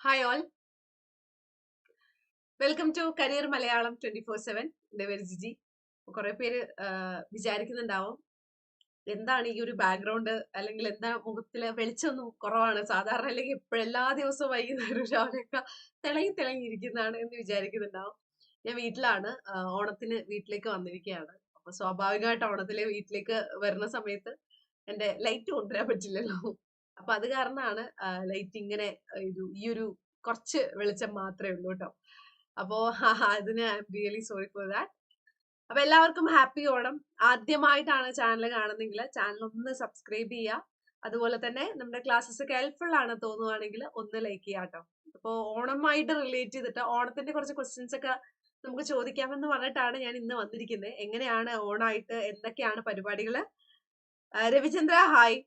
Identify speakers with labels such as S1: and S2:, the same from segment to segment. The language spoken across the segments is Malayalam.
S1: Hi all welcome to career Malayalam twenty four seven എന്റെ പേര് ജിജി. കുറെ പേര് വിചാരിക്കുന്നുണ്ടാവും എന്താണ് ഈ ഒരു ബാക്ക്ഗ്രൗണ്ട് അല്ലെങ്കിൽ എന്താ മുഖത്തിലെ വെളിച്ചൊന്നും കുറവാണ്? സാധാരണ അല്ലെങ്കിൽ എപ്പോഴെല്ലാ ദിവസവും വൈകുന്നേരം രാവിലെയൊക്കെ തിളങ്ങി തിളങ്ങിയിരിക്കുന്നതാണ് എന്ന് വിചാരിക്കുന്നുണ്ടാവും. ഞാൻ വീട്ടിലാണ് ഓണത്തിന് വീട്ടിലേക്ക് വന്നിരിക്കുകയാണ്. അപ്പൊ സ്വാഭാവികമായിട്ട് ഓണത്തിലെ വീട്ടിലേക്ക് വരുന്ന സമയത്ത് എന്റെ ലൈറ്റ് കൊണ്ടുവരാൻ പറ്റില്ലല്ലോ. അപ്പൊ അത് കാരണമാണ് ലൈറ്റ് ഇങ്ങനെ ഈ ഒരു കുറച്ച് വെളിച്ചം മാത്രമേ ഉള്ളൂ കേട്ടോ അപ്പോ അതിന് റിയലി സോറി ഫോർ ദാറ്റ്. അപ്പൊ എല്ലാവർക്കും ഹാപ്പി ഓണം. ആദ്യമായിട്ടാണ് ചാനൽ കാണുന്നെങ്കിൽ ചാനൽ ഒന്ന് സബ്സ്ക്രൈബ് ചെയ്യുക അതുപോലെ തന്നെ നമ്മുടെ ക്ലാസ്സസ് ഒക്കെ ഹെൽപ്ഫുൾ ആണ് തോന്നുവാണെങ്കിൽ ഒന്ന് ലൈക്ക് ചെയ്യുക കേട്ടോ അപ്പോൾ ഓണമായിട്ട് റിലേറ്റ് ചെയ്തിട്ട് ഓണത്തിന്റെ കുറച്ച് ക്വസ്റ്റ്യൻസ് ഒക്കെ നമുക്ക് ചോദിക്കാമെന്ന് പറഞ്ഞിട്ടാണ് ഞാൻ ഇന്ന് വന്നിരിക്കുന്നത് എങ്ങനെയാണ് ഓണായിട്ട് എന്തൊക്കെയാണ് പരിപാടികൾ രവിചന്ദ്ര ഹായ്.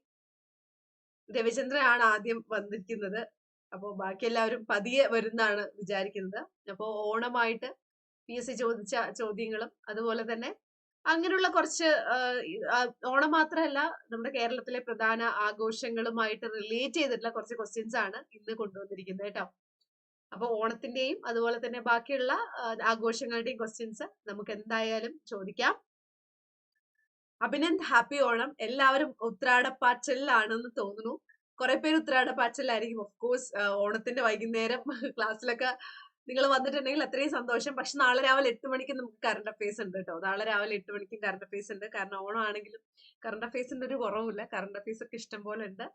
S1: രവിചന്ദ്രനാണ് ആദ്യം വന്നിരിക്കുന്നത്. അപ്പോൾ ബാക്കി എല്ലാവരും പതിയെ വരുന്നാണ് വിചാരിക്കുന്നത്. അപ്പോൾ ഓണമായിട്ട് പി എസ് സി ചോദിച്ച ചോദ്യങ്ങളും അതുപോലെ തന്നെ അങ്ങനെയുള്ള കുറച്ച് ഓണം മാത്രമല്ല നമ്മുടെ കേരളത്തിലെ പ്രധാന ആഘോഷങ്ങളുമായിട്ട് റിലേറ്റ് ചെയ്തിട്ടുള്ള കുറച്ച് ക്വസ്റ്റ്യൻസ് ആണ് ഇന്ന് കൊണ്ടുവന്നിരിക്കുന്നത് കേട്ടോ. അപ്പൊ ഓണത്തിന്റെയും അതുപോലെ തന്നെ ബാക്കിയുള്ള ആഘോഷങ്ങളുടെയും ക്വസ്റ്റ്യൻസ് നമുക്ക് എന്തായാലും ചോദിക്കാം. അഭിനന്ദ് ഹാപ്പി ഓണം. എല്ലാവരും ഉത്രാടപ്പാച്ചലിലാണെന്ന് തോന്നുന്നു. കുറെ പേര് ഉത്രാടപ്പാച്ചലായിരിക്കും. ഓഫ് കോഴ്സ് ഓണത്തിന്റെ വൈകുന്നേരം ക്ലാസ്സിലൊക്കെ നിങ്ങൾ വന്നിട്ടുണ്ടെങ്കിൽ അത്രയും സന്തോഷം. പക്ഷെ നാളെ രാവിലെ എട്ട് മണിക്ക് നമുക്ക് കറണ്ട് അഫയേഴ്സ് ഉണ്ട് കേട്ടോ. നാളെ രാവിലെ എട്ട് മണിക്കും കറണ്ട് അഫയേഴ്സ് ഉണ്ട്. കാരണം ഓണം ആണെങ്കിലും കറണ്ട് അഫയേഴ്സിന്റെ ഒരു കുറവില്ല കറണ്ട് അഫയേഴ്സ് ഒക്കെ ഇഷ്ടം പോലെ ഉണ്ട്.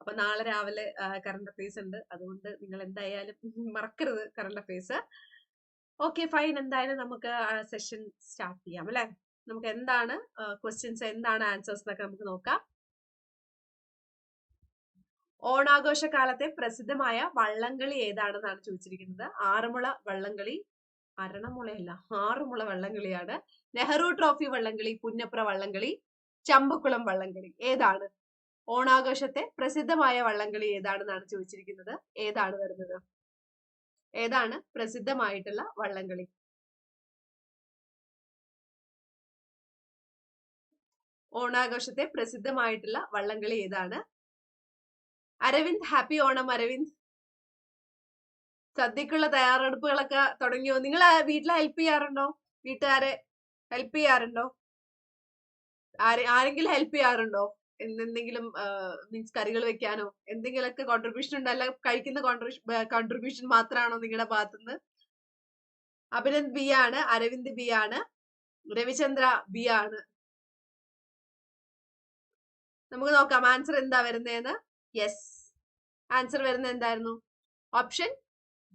S1: അപ്പൊ നാളെ രാവിലെ കറണ്ട് അഫയേഴ്സ് ഉണ്ട്. അതുകൊണ്ട് നിങ്ങൾ എന്തായാലും മറക്കരുത് കറണ്ട് അഫയേഴ്സ് ഓക്കെ ഫൈൻ എന്തായാലും നമുക്ക് സെഷൻ സ്റ്റാർട്ട് ചെയ്യാം അല്ലെ? നമുക്ക് എന്താണ് ക്വസ്റ്റ്യൻസ് എന്താണ് ആൻസേഴ്സ് എന്നൊക്കെ നമുക്ക് നോക്കാം. ഓണാഘോഷ കാലത്തെ പ്രസിദ്ധമായ വള്ളംകളി ഏതാണെന്നാണ് ചോദിച്ചിരിക്കുന്നത്. ആറന്മുള വള്ളംകളി അരണമുളയല്ല ആറുമുള വള്ളംകളിയാണ്. നെഹ്റു ട്രോഫി വള്ളംകളി പുന്നപ്ര വള്ളംകളി ചമ്പക്കുളം വള്ളംകളി ഏതാണ്? ഓണാഘോഷത്തെ പ്രസിദ്ധമായ വള്ളംകളി ഏതാണെന്നാണ് ചോദിച്ചിരിക്കുന്നത്. ഏതാണ് വരുന്നത്? ഏതാണ് പ്രസിദ്ധമായിട്ടുള്ള വള്ളംകളി? ഓണാഘോഷത്തെ പ്രസിദ്ധമായിട്ടുള്ള വള്ളംകളി ഏതാണ്? അരവിന്ദ് ഹാപ്പി ഓണം അരവിന്ദ്. സദ്യക്കുള്ള തയ്യാറെടുപ്പുകളൊക്കെ തുടങ്ങിയോ? നിങ്ങൾ വീട്ടിൽ ഹെൽപ്പ് ചെയ്യാറുണ്ടോ? വീട്ടുകാരെ ഹെൽപ്പ് ചെയ്യാറുണ്ടോ? ആരെ ആരെങ്കിലും ഹെൽപ്പ് ചെയ്യാറുണ്ടോ? എന്തെങ്കിലും മീൻസ് കറികൾ വെക്കാനോ? എന്തെങ്കിലുമൊക്കെ കോൺട്രിബ്യൂഷൻ ഉണ്ടോ? അല്ല കഴിക്കുന്ന കോൺട്രിബ്യൂഷൻ മാത്രമാണോ നിങ്ങളുടെ ഭാഗത്തുനിന്ന്? അഭിനന്ദ് ബി ആണ് അരവിന്ദ് ബി ആണ് രവിചന്ദ്ര ബി ആണ് നമുക്ക് നോക്കാം. ആൻസർ എന്താ വരുന്നതെന്ന്? യെസ് ആൻസർ വരുന്നത് എന്തായിരുന്നു? ഓപ്ഷൻ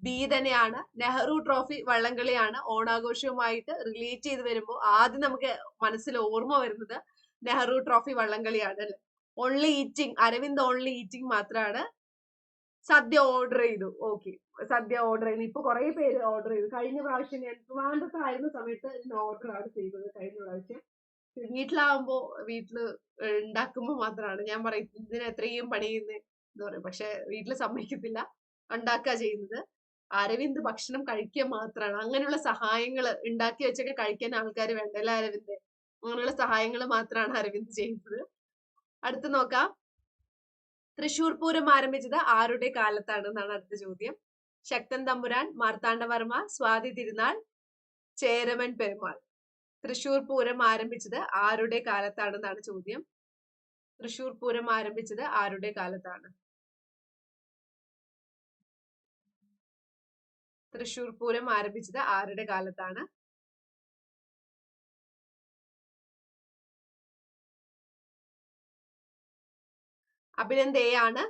S1: ബി തന്നെയാണ്. നെഹ്റു ട്രോഫി വള്ളംകളിയാണ്. ഓണാഘോഷവുമായിട്ട് റിലേറ്റ് ചെയ്ത് വരുമ്പോൾ ആദ്യം നമുക്ക് മനസ്സിൽ ഓർമ്മ വരുന്നത് നെഹ്റു ട്രോഫി വള്ളംകളിയാണ് അല്ലെ? Only eating Aravind only eating മാത്രമാണ് സദ്യ ഓർഡർ ചെയ്തു. ഓക്കെ സദ്യ ഓർഡർ ചെയ്തു. ഇപ്പൊ കുറെ പേര് ഓർഡർ ചെയ്തു. കഴിഞ്ഞ പ്രാവശ്യം ഞാൻ ട്രിവാൻഡ്രത്തായിരുന്ന സമയത്ത് ഓർഡർ ആണ് ചെയ്തത് കഴിഞ്ഞ പ്രാവശ്യം. വീട്ടിലാവുമ്പോ വീട്ടിൽ ഉണ്ടാക്കുമ്പോ മാത്രമാണ് ഞാൻ പറയും ഇതിന് എത്രയും പണി ചെയ്യുന്നത് എന്ന് പറയും. പക്ഷെ വീട്ടിൽ സമ്മതിക്കത്തില്ല. ഉണ്ടാക്കുക ചെയ്യുന്നത്. അരവിന്ദ് ഭക്ഷണം കഴിക്കുക മാത്രമാണ് അങ്ങനെയുള്ള സഹായങ്ങൾ ഉണ്ടാക്കി വെച്ചൊക്കെ കഴിക്കാൻ ആൾക്കാർ വേണ്ടല്ല അരവിന്ദ്? അങ്ങനെയുള്ള സഹായങ്ങൾ മാത്രമാണ് അരവിന്ദ് ചെയ്യുന്നത്. അടുത്ത് നോക്കാം. തൃശൂർ പൂരം ആരംഭിച്ചത് ആരുടെ കാലത്താണ് എന്നാണ് അടുത്ത ചോദ്യം. ശക്തൻ തമ്പുരാൻ മാർത്താണ്ഡവർമ്മ സ്വാതി തിരുനാൾ ചേരമൻ പെരുമാൾ. തൃശൂർ പൂരം ആരംഭിച്ചത് ആരുടെ കാലത്താണെന്നാണ് ചോദ്യം. തൃശൂർ പൂരം ആരംഭിച്ചത് ആരുടെ കാലത്താണ്? തൃശൂർ പൂരം ആരംഭിച്ചത് ആരുടെ കാലത്താണ്? അഭിനന്ദ് എ ആണ്.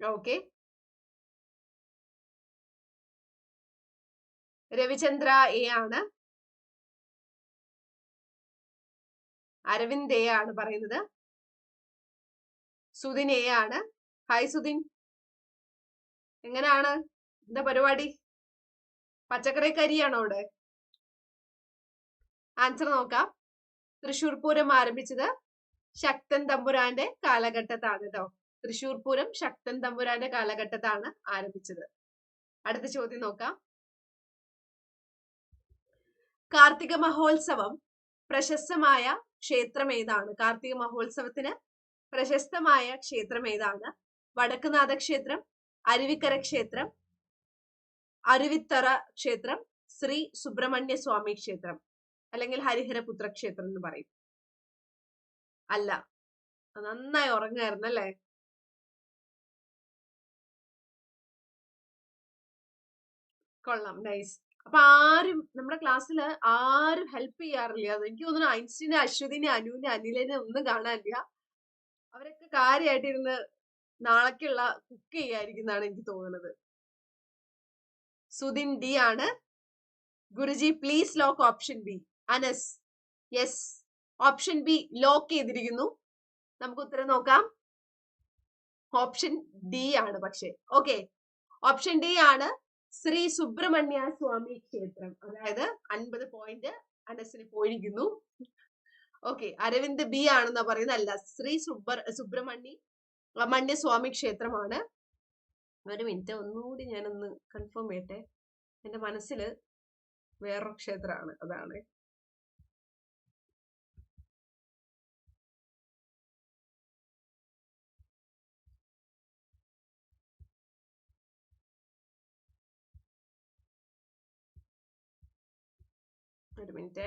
S1: ഓക്കെ. രവിചന്ദ്ര എ ആണ്. അരവിന്ദ് എ ആണ് പറയുന്നത്. സുധിൻ എ ആണ്. ഹായ് സുധിൻ. എങ്ങനെയാണ് എന്താ പരിപാടി? പച്ചക്കറി കരിയാണോ അവിടെ? ആൻസർ നോക്കാം. തൃശൂർ പൂരം ആരംഭിച്ചത് ശക്തൻ തമ്പുരാന്റെ കാലഘട്ടത്താണ് കേട്ടോ തൃശൂർ പൂരം ശക്തൻ തമ്പുരാന്റെ കാലഘട്ടത്താണ് ആരംഭിച്ചത്. അടുത്ത ചോദ്യം നോക്കാം. കാർത്തിക മഹോത്സവം പ്രശസ്തമായ ക്ഷേത്രം ഏതാണ്? കാർത്തിക മഹോത്സവത്തിന് പ്രശസ്തമായ ക്ഷേത്രം ഏതാണ്? വടക്കുനാഥ ക്ഷേത്രം അരുവിക്കര ക്ഷേത്രം അരുവിത്തറ ക്ഷേത്രം ശ്രീ സുബ്രഹ്മണ്യ സ്വാമി ക്ഷേത്രം അല്ലെങ്കിൽ ഹരിഹരപുത്ര ക്ഷേത്രം എന്ന് പറയും. അല്ല നന്നായി ഉറങ്ങായിരുന്നു അല്ലേ? കൊള്ളാം നൈസ് അപ്പൊ ആരും നമ്മുടെ ക്ലാസ്സിൽ ആരും ഹെൽപ്പ് ചെയ്യാറില്ല. എനിക്ക് തോന്നുന്നു ഐൻസ്റ്റീനെ അശ്വതിനെ അനുവിനെ അനിലിനെ ഒന്നും കാണാനില്ല. അവരൊക്കെ കാര്യമായിട്ടിരുന്ന് നാളേക്കുള്ള കുക്ക് ചെയ്യായിരിക്കുന്നാണ് എനിക്ക് തോന്നുന്നത്. സുദിൻ ഡി ആണ്. Guruji please lock option B Anas yes option B lock ചെയ്തിരിക്കുന്നു. നമുക്ക് ഉത്തരം നോക്കാം. ഓപ്ഷൻ ഡി ആണ് പക്ഷെ. ഓക്കെ ഓപ്ഷൻ ഡി ആണ്. ശ്രീ സുബ്രഹ്മണ്യ സ്വാമി ക്ഷേത്രം. അതായത് അൻപത് പോയിന്റ് അനസിന് പോയിരിക്കുന്നു. ഓക്കെ അരവിന്ദ് ബി ആണെന്നാ പറയുന്നത് അല്ല ശ്രീ സുബ്ര സുബ്രഹ്മണ്യ മണ്യസ്വാമി ക്ഷേത്രമാണ്. ഒരു മിനിറ്റ് ഒന്നുകൂടി ഞാനൊന്ന് കൺഫേം ചെയ്യട്ടെ? എന്റെ മനസ്സിൽ വേറൊരു ക്ഷേത്രമാണ്. അതാണ്. ഒരു മിനിറ്റ്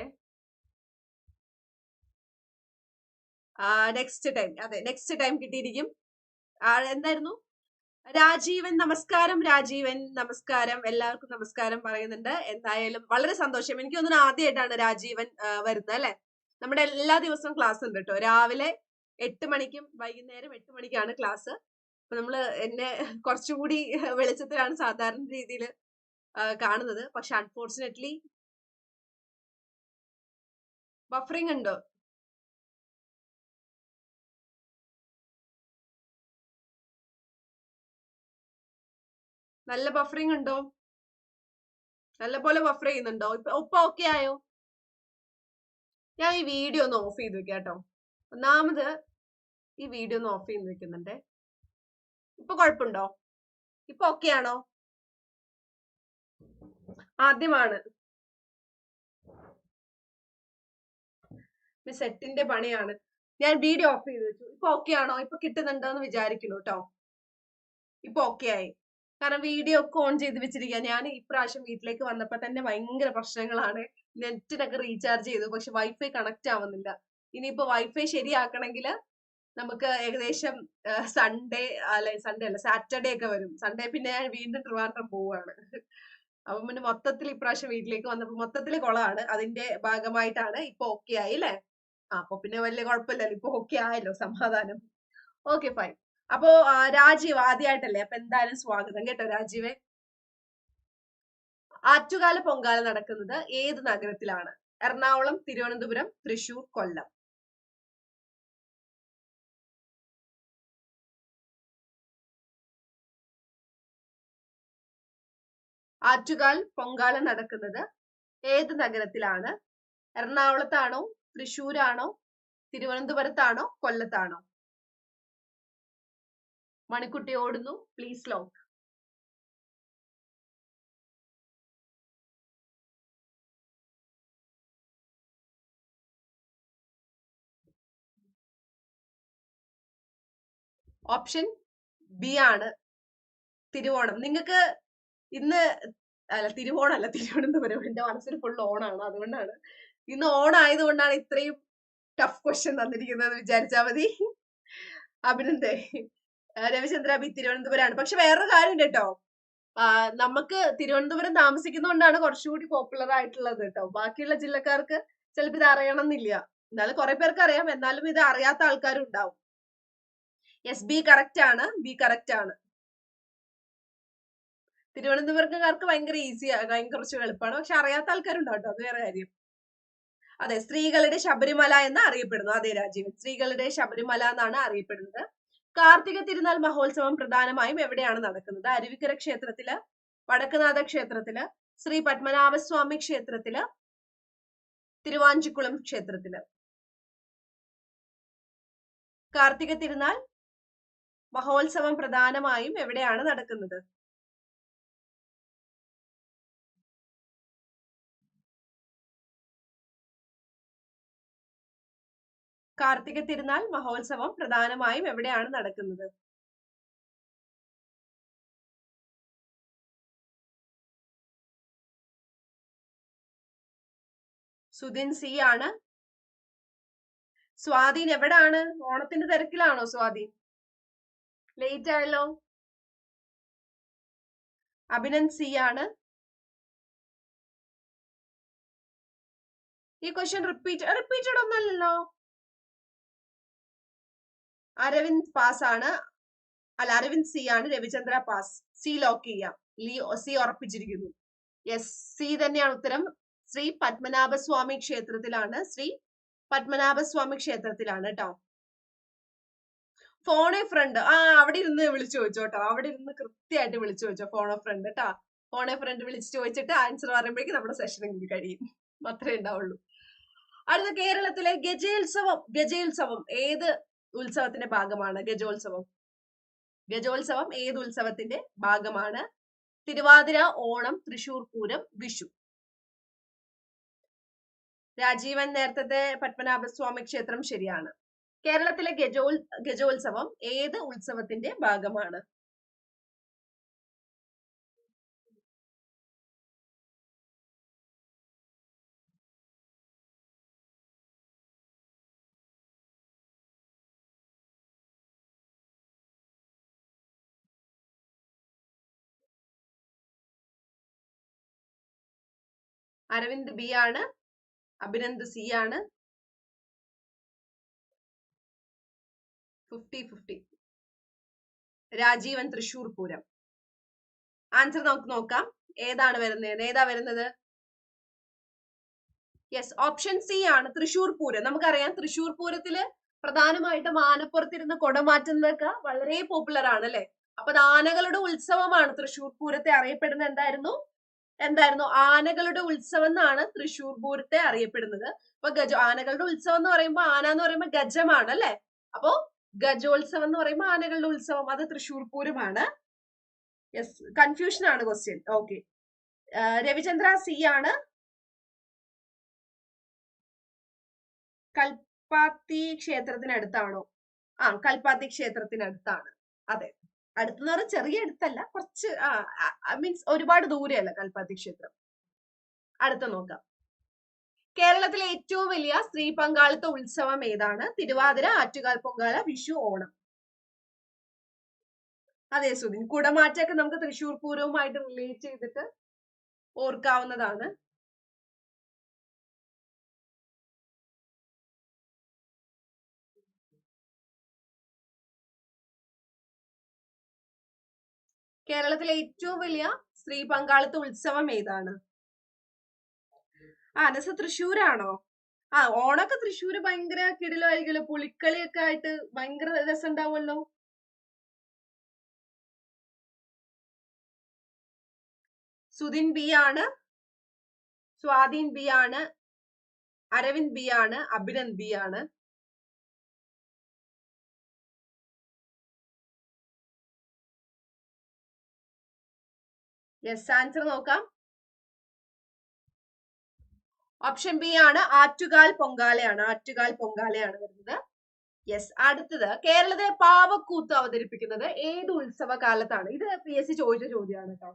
S1: നെക്സ്റ്റ് ടൈം അതെ നെക്സ്റ്റ് ടൈം കിട്ടിയിരിക്കും. എന്തായിരുന്നു? രാജീവൻ നമസ്കാരം രാജീവൻ നമസ്കാരം. എല്ലാവർക്കും നമസ്കാരം പറയുന്നുണ്ട്. എന്തായാലും വളരെ സന്തോഷം. എനിക്ക് തോന്നുന്നു ആദ്യമായിട്ടാണ് രാജീവൻ വരുന്നത് അല്ലെ? നമ്മുടെ എല്ലാ ദിവസവും ക്ലാസ് ഉണ്ട് കേട്ടോ. രാവിലെ എട്ട് മണിക്കും വൈകുന്നേരം എട്ട് മണിക്കാണ് ക്ലാസ് അപ്പൊ നമ്മൾ എന്നെ കുറച്ചുകൂടി വെളിച്ചത്തിലാണ് സാധാരണ രീതിയിൽ കാണുന്നത്. പക്ഷെ അൺഫോർച്ചുനേറ്റ്ലി ബഫറിംഗ് ഉണ്ട്. നല്ല ബഫറിംഗ് ഉണ്ടോ? നല്ല പോലെ ബഫർ ചെയ്യുന്നുണ്ടോ? ഇപ്പൊ ഒപ്പ ഓക്കെ ആയോ? ഞാൻ ഈ വീഡിയോ ഒന്ന് ഓഫ് ചെയ്ത് വെക്കാട്ടോ കേട്ടോ. ഒന്നാമത് ഈ വീഡിയോ ഒന്ന് ഓഫ് ചെയ്ത് വെക്കുന്നുണ്ട്. ഇപ്പൊ കുഴപ്പമുണ്ടോ ഇപ്പൊ ഓക്കെ ആണോ? ആദ്യമാണ്. സെറ്റിന്റെ പണിയാണ്. ഞാൻ വീഡിയോ ഓഫ് ചെയ്ത് വെച്ചു. ഇപ്പൊ ഓക്കെ ആണോ? ഇപ്പൊ കിട്ടുന്നുണ്ടോ എന്ന് വിചാരിക്കുന്നു കേട്ടോ ഇപ്പൊ ഓക്കെ ആയി. കാരണം വീഡിയോ ഒക്കെ ഓൺ ചെയ്ത് വെച്ചിരിക്കുക ഞാൻ ഇപ്രാവശ്യം വീട്ടിലേക്ക് വന്നപ്പോ തന്നെ ഭയങ്കര പ്രശ്നങ്ങളാണ്. നെറ്റിനൊക്കെ റീചാർജ് ചെയ്തു. പക്ഷെ വൈഫൈ കണക്ട് ആവുന്നില്ല. ഇനിയിപ്പോ വൈഫൈ ശരിയാക്കണമെങ്കിൽ നമുക്ക് ഏകദേശം സൺഡേ അല്ല സൺഡേ അല്ല സാറ്റർഡേ ഒക്കെ വരും. സൺഡേ പിന്നെ ഞാൻ വീണ്ടും ട്രിവാൻഡ്രം പോവാണ് അപ്പൊ പിന്നെ മൊത്തത്തിൽ ഇപ്രാവശ്യം വീട്ടിലേക്ക് വന്നപ്പോൾ മൊത്തത്തിൽ കുളമാണ് അതിന്റെ ഭാഗമായിട്ടാണ് ഇപ്പൊ ഓക്കെ ആയി അല്ലേ? അപ്പൊ പിന്നെ വലിയ കുഴപ്പമില്ലല്ലോ ഇപ്പൊ ഓക്കെ ആയല്ലോ സമാധാനം. ഓക്കെ ഫൈൻ അപ്പോ രാജീവ് ആദ്യമായിട്ടല്ലേ അപ്പൊ എന്തായാലും സ്വാഗതം കേട്ടോ രാജീവേ. ആറ്റുകാല പൊങ്കാല നടക്കുന്നത് ഏത് നഗരത്തിലാണ്? എറണാകുളം തിരുവനന്തപുരം തൃശൂർ കൊല്ലം. ആറ്റുകാൽ പൊങ്കാല നടക്കുന്നത് ഏത് നഗരത്തിലാണ്? എറണാകുളത്താണോ തൃശൂരാണോ? തിരുവനന്തപുരത്താണോ? കൊല്ലത്താണോ? മണിക്കുട്ടി ഓടുന്നു. പ്ലീസ് ലോക്ക് ഓപ്ഷൻ ബി ആണ് തിരുവോണം. നിങ്ങൾക്ക് ഇന്ന് അല്ല തിരുവോണം അല്ല തിരുവനന്തപുരം. എന്റെ മനസ്സിൽ ഫുൾ ഓണാണ് അതുകൊണ്ടാണ് ഇന്ന് ഓൺ ആയതുകൊണ്ടാണ് ഇത്രയും ടഫ് ക്വസ്റ്റ്യൻ തന്നിരിക്കുന്നത്. വിചാരിച്ചാൽ മതി. അഭിനന്ദേ. രവിചന്ദ്ര ബി തിരുവനന്തപുരമാണ് പക്ഷെ വേറൊരു കാര്യം കേട്ടോ. നമുക്ക് തിരുവനന്തപുരം താമസിക്കുന്നതുകൊണ്ടാണ് കുറച്ചുകൂടി പോപ്പുലർ ആയിട്ടുള്ളത് കേട്ടോ. ബാക്കിയുള്ള ജില്ലക്കാർക്ക് ചിലപ്പോൾ ഇത് അറിയണം എന്നില്ല എന്നാലും കുറെ പേർക്ക് അറിയാം. എന്നാലും ഇത് അറിയാത്ത ആൾക്കാരും ഉണ്ടാവും. എസ് ബി കറക്റ്റ് ആണ്. ബി കറക്റ്റ് ആണ്. തിരുവനന്തപുരക്കാർക്ക് ഭയങ്കര ഈസിയാണ് കുറച്ച് എളുപ്പമാണ് പക്ഷെ അറിയാത്ത ആൾക്കാരുണ്ടാവും കേട്ടോ. അത് വേറെ കാര്യം. അതെ സ്ത്രീകളുടെ ശബരിമല എന്ന് അറിയപ്പെടുന്നു. അതെ രാജീവൻ സ്ത്രീകളുടെ ശബരിമല എന്നാണ് അറിയപ്പെടുന്നത്. കാർത്തിക തിരുനാൾ മഹോത്സവം പ്രധാനമായും എവിടെയാണ് നടക്കുന്നത്? അരുവിക്കര ക്ഷേത്രത്തിൽ വടക്കുനാഥ ക്ഷേത്രത്തിൽ ശ്രീ പത്മനാഭസ്വാമി ക്ഷേത്രത്തിൽ തിരുവാഞ്ചിക്കുളം ക്ഷേത്രത്തിൽ. കാർത്തിക തിരുനാൾ മഹോത്സവം പ്രധാനമായും എവിടെയാണ് നടക്കുന്നത്? കാർത്തിക തിരുനാൾ മഹോത്സവം പ്രധാനമായും എവിടെയാണ് നടക്കുന്നത്? സുധിൻ സി ആണ്. സ്വാധീൻ എവിടാണ്? ഓണത്തിന്റെ തിരക്കിലാണോ സ്വാധീൻ ലേറ്റ് ആയല്ലോ. അഭിനന്ദ് സി ആണ്. ഈ ക്വസ്റ്റ്യൻ റിപ്പീറ്റ് റിപ്പീറ്റഡ് ഒന്നല്ലല്ലോ അരവിന്ദ് പാസ് ആണ്. അല്ല അരവിന്ദ് സി ആണ് രവിചന്ദ്ര പാസ്. സി ലോക്ക് ചെയ്യാം. ലീ സി ഉറപ്പിച്ചിരിക്കുന്നു. യെസ് സി തന്നെയാണ് ഉത്തരം. ശ്രീ പത്മനാഭസ്വാമി ക്ഷേത്രത്തിലാണ്. ശ്രീ പത്മനാഭസ്വാമി ക്ഷേത്രത്തിലാണ് കേട്ടോ ഫോണെ ഫ്രണ്ട്. ആ അവിടെ ഇരുന്ന് വിളിച്ചു ചോദിച്ചോ കേട്ടോ അവിടെ ഇരുന്ന് കൃത്യമായിട്ട് വിളിച്ചു ചോദിച്ചോ ഫോണോ ഫ്രണ്ട് കേട്ടോ ഫോണെ ഫ്രണ്ട് വിളിച്ച് ചോദിച്ചിട്ട് ആൻസർ പറയുമ്പോഴേക്കും നമ്മുടെ സെഷൻ കൂടി കഴിയും. അത്രേ ഉണ്ടാവുള്ളൂ. അടുത്ത കേരളത്തിലെ ഗജോത്സവം ഗജോത്സവം ഏത് ഉത്സവത്തിന്റെ ഭാഗമാണ് ഗജോത്സവം. ഗജോത്സവം ഏത് ഉത്സവത്തിന്റെ ഭാഗമാണ്? തിരുവാതിര ഓണം തൃശൂർ പൂരം വിഷു. രാജീവൻ നേരത്തെ പത്മനാഭസ്വാമി ക്ഷേത്രം ശരിയാണ്. കേരളത്തിലെ ഗജോൽ ഗജോത്സവം ഏത് ഉത്സവത്തിന്റെ ഭാഗമാണ്? അരവിന്ദ് ബി ആണ് അഭിനന്ദ് സി ആണ്. Fifty fifty. Rajeevan Thrissur Pooram. Answer നമുക്ക് നോക്കാം. ഏതാണ് വരുന്നത്? ഏതാ വരുന്നത്? യെസ് ഓപ്ഷൻ സി ആണ് തൃശൂർ പൂരം. നമുക്കറിയാം തൃശൂർ പൂരത്തിൽ പ്രധാനമായിട്ടും ആനപ്പുറത്തിരുന്ന് കൊടമാറ്റുന്നതൊക്കെ വളരെ പോപ്പുലർ ആണ് അല്ലെ? അപ്പൊ ആനകളുടെ ഉത്സവമാണ് തൃശൂർ പൂരത്തെ അറിയപ്പെടുന്നത് എന്തായിരുന്നു? എന്തായിരുന്നു? ആനകളുടെ ഉത്സവം എന്നാണ് തൃശ്ശൂർ പൂരത്തെ അറിയപ്പെടുന്നത്. അപ്പൊ ഗജ ആനകളുടെ ഉത്സവം എന്ന് പറയുമ്പോൾ ആന എന്ന് പറയുമ്പോൾ ഗജമാണ് അല്ലെ? അപ്പോ ഗജോത്സവം എന്ന് പറയുമ്പോൾ ആനകളുടെ ഉത്സവം അത് തൃശൂർ പൂരമാണ്. യെസ് കൺഫ്യൂഷൻ ആണ് ക്വസ്റ്റ്യൻ ഓക്കെ രവിചന്ദ്ര സി ആണ്. കൽപ്പാത്തി ക്ഷേത്രത്തിനടുത്താണോ? ആ കൽപ്പാത്തി ക്ഷേത്രത്തിനടുത്താണ്. അതെ. അടുത്തെന്ന് പറഞ്ഞാൽ ചെറിയ അടുത്തല്ല. കുറച്ച് ആ മീൻസ് ഒരുപാട് ദൂരെയല്ല കൽപ്പാത്തി ക്ഷേത്രം. അടുത്ത നോക്കാം. കേരളത്തിലെ ഏറ്റവും വലിയ സ്ത്രീ പങ്കാളിത്ത ഉത്സവം ഏതാണ്? തിരുവാതിര ആറ്റുകാൽ പൊങ്കാല വിഷു ഓണം. അതെ സുധിൻ കുടമാറ്റൊക്കെ നമുക്ക് തൃശ്ശൂർ പൂരവുമായിട്ട് റിലേറ്റ് ചെയ്തിട്ട് ഓർക്കാവുന്നതാണ്. കേരളത്തിലെ ഏറ്റവും വലിയ സ്ത്രീ പങ്കാളിത്ത ഉത്സവം ഏതാണ്? ആ അനസ തൃശ്ശൂരാണോ? ആ ഓണൊക്കെ തൃശ്ശൂര് ഭയങ്കര കിടിലായിരിക്കുമല്ലോ പുളിക്കളിയൊക്കെ ആയിട്ട് ഭയങ്കര രസം ഉണ്ടാവുമല്ലോ സുധിൻ ബി ആണ് സ്വാധീൻ ബി ആണ് അരവിന്ദ് ബി ആണ് അഭിനന്ദ് ബി ആണ്. യെസ് ആൻസർ നോക്കാം. ഓപ്ഷൻ ബി ആണ് ആറ്റുകാൽ പൊങ്കാലയാണ്. ആറ്റുകാൽ പൊങ്കാലയാണ് വരുന്നത്. യെസ് അടുത്തത് കേരളത്തെ പാവക്കൂത്ത് അവതരിപ്പിക്കുന്നത് ഏത് ഉത്സവ കാലത്താണ് ഇത് പി എസ് സി ചോദിച്ച ചോദ്യമാണ് കേട്ടോ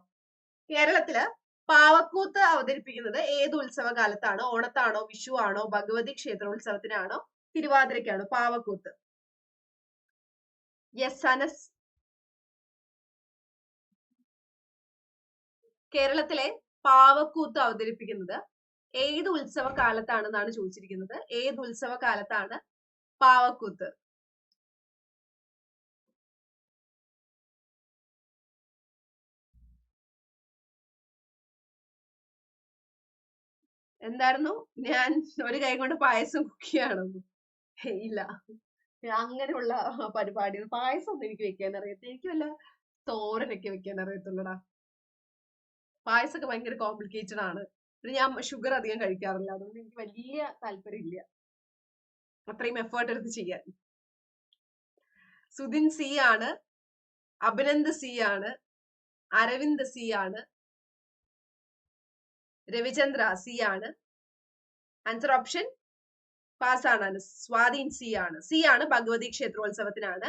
S1: കേരളത്തിൽ പാവക്കൂത്ത് അവതരിപ്പിക്കുന്നത് ഏത് ഉത്സവ കാലത്താണ് ഓണത്താണോ വിഷു ആണോ ഭഗവതി ക്ഷേത്ര ഉത്സവത്തിനാണോ തിരുവാതിരക്കാണോ പാവക്കൂത്ത്? യെസ് അനസ് കേരളത്തിലെ പാവക്കൂത്ത് അവതരിപ്പിക്കുന്നത് ഏത് ഉത്സവ കാലത്താണെന്നാണ് ചോദിച്ചിരിക്കുന്നത്. ഏത് ഉത്സവ കാലത്താണ് പാവക്കൂത്ത്? എന്തായിരുന്നു? ഞാൻ ഒരു കൈ കൊണ്ട് പായസം കുക്കിയാണോ ഇല്ല. അങ്ങനെയുള്ള പരിപാടി പായസം ഒന്നും എനിക്ക് വെക്കാൻ അറിയത്തില്ല. എനിക്ക് വല്ല തോരനൊക്കെ വെക്കാൻ അറിയത്തുള്ളടാ. പായസമൊക്കെ ഭയങ്കര കോംപ്ലിക്കേറ്റഡ് ആണ്. പിന്നെ ഞാൻ ഷുഗർ അധികം കഴിക്കാറില്ല. അതുകൊണ്ട് എനിക്ക് വലിയ താല്പര്യമില്ല അത്രയും എഫേർട്ട് എടുത്ത് ചെയ്യാൻ. സുധിൻ സി ആണ്. അഭിനന്ദ് സി ആണ്. അരവിന്ദ് സി ആണ്. രവിചന്ദ്ര സി ആണ്. ആൻസർ ഓപ്ഷൻ പാസ് ആണ്. സ്വാധീൻ സി ആണ്. സി ആണ് ഭഗവതി ക്ഷേത്രോത്സവത്തിനാണ്.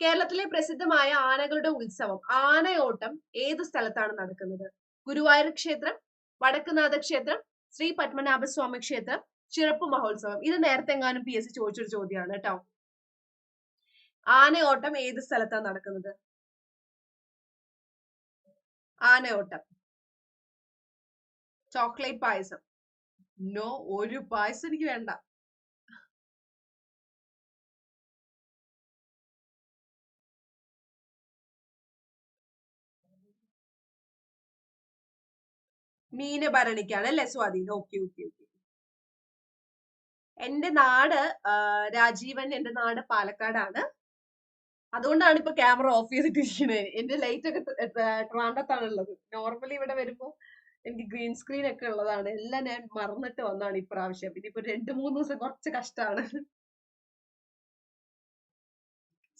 S1: കേരളത്തിലെ പ്രസിദ്ധമായ ആനകളുടെ ഉത്സവം ആനയോട്ടം ഏത് സ്ഥലത്താണ് നടക്കുന്നത്? ഗുരുവായൂർ ക്ഷേത്രം വടക്കുനാഥ ക്ഷേത്രം ശ്രീ പത്മനാഭസ്വാമി ക്ഷേത്രം ചിറപ്പ് മഹോത്സവം. ഇത് നേരത്തെ എങ്ങാനും പി എസ് സി ചോദിച്ചൊരു ചോദ്യമാണ് കേട്ടോ. ആനയോട്ടം ഏത് സ്ഥലത്താണ് നടക്കുന്നത്? ആനയോട്ടം. ചോക്ലേറ്റ് പായസം. നോ ഒരു പായസം എനിക്ക് വേണ്ട. മീനഭരണിക്കാണ് അല്ലെ സ്വാധീനം ഓക്കെ ഓക്കെ ഓക്കെ. എന്റെ നാട് രാജീവൻ എന്റെ നാട് പാലക്കാടാണ്. അതുകൊണ്ടാണ് ഇപ്പൊ ക്യാമറ ഓഫ് ചെയ്തിട്ടിരിക്കുന്നത് എന്റെ ലൈറ്റ് ഒക്കെ ട്രാൻഡത്താണ് ഉള്ളത്. നോർമലി ഇവിടെ വരുമ്പോ എനിക്ക് ഗ്രീൻ സ്ക്രീൻ ഒക്കെ ഉള്ളതാണ്. എല്ലാം ഞാൻ മറന്നിട്ട് വന്നാണ് ഇപ്രാവശ്യം. പിന്നെ ഇപ്പൊ രണ്ടു മൂന്ന് ദിവസം കുറച്ച് കഷ്ടാണ്.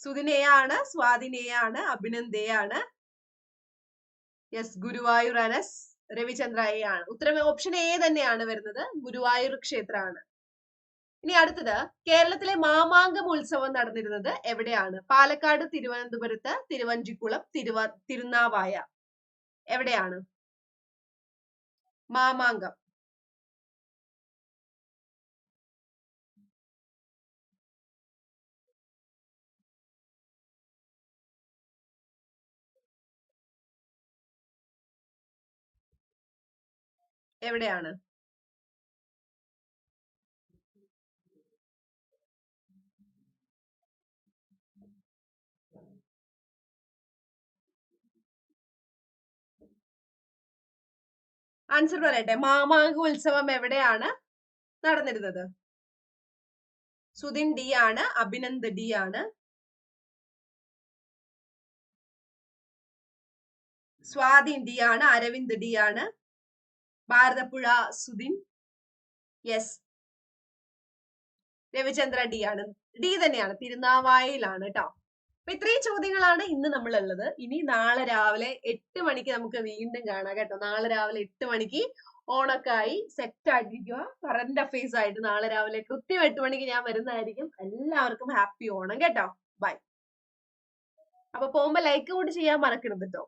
S1: സുദിനയാണ് സ്വാതിനയാണ് അഭിനന്ദയാണ്. യെസ് ഗുരുവായൂർ അനസ് രവിചന്ദ്ര എ ആണ് ഉത്തരം ഓപ്ഷൻ എ തന്നെയാണ് വരുന്നത്. ഗുരുവായൂർ ക്ഷേത്രമാണ്. ഇനി അടുത്തത് കേരളത്തിലെ മാമാങ്കം ഉത്സവം നടന്നിരുന്നത് എവിടെയാണ്? പാലക്കാട് തിരുവനന്തപുരത്ത് തിരുവഞ്ചിക്കുളം തിരുവ തിരുനാവായ. എവിടെയാണ്? മാമാങ്കം. എവിടെയാണ്? ആൻസർ പറയട്ടെ. മാമാങ്ക ഉത്സവം എവിടെയാണ് നടന്നിരുന്നത്? സുധിൻ ഡി ആണ് അഭിനന്ദ് ഡി ആണ്. സ്വാതിൻ ഡി ആണ് അരവിന്ദ് ഡി ആണ്. ഭാരതപ്പുഴ സുധിൻ. യെസ് രവിചന്ദ്ര ഡി ആണ്. ഡി തന്നെയാണ്. തിരുനാവായയിലാണ് കേട്ടോ അപ്പൊ ഇത്രയും ചോദ്യങ്ങളാണ് ഇന്ന് നമ്മൾ ഉള്ളത് ഇനി നാളെ രാവിലെ എട്ട് മണിക്ക് നമുക്ക് വീണ്ടും കാണാം കേട്ടോ. നാളെ രാവിലെ എട്ട് മണിക്ക് ഓണൊക്കെ ആയി സെറ്റ് ആയിട്ടിരിക്കുക കറന്റ് അഫെയർസ് ആയിട്ട് നാളെ രാവിലെ കൃത്യം എട്ട് മണിക്ക് ഞാൻ വരുന്നതായിരിക്കും. എല്ലാവർക്കും ഹാപ്പി ഓണം കേട്ടോ. ബൈ അപ്പൊ പോകുമ്പോ ലൈക്ക് കൂടി ചെയ്യാൻ മറക്കരുത് കേട്ടോ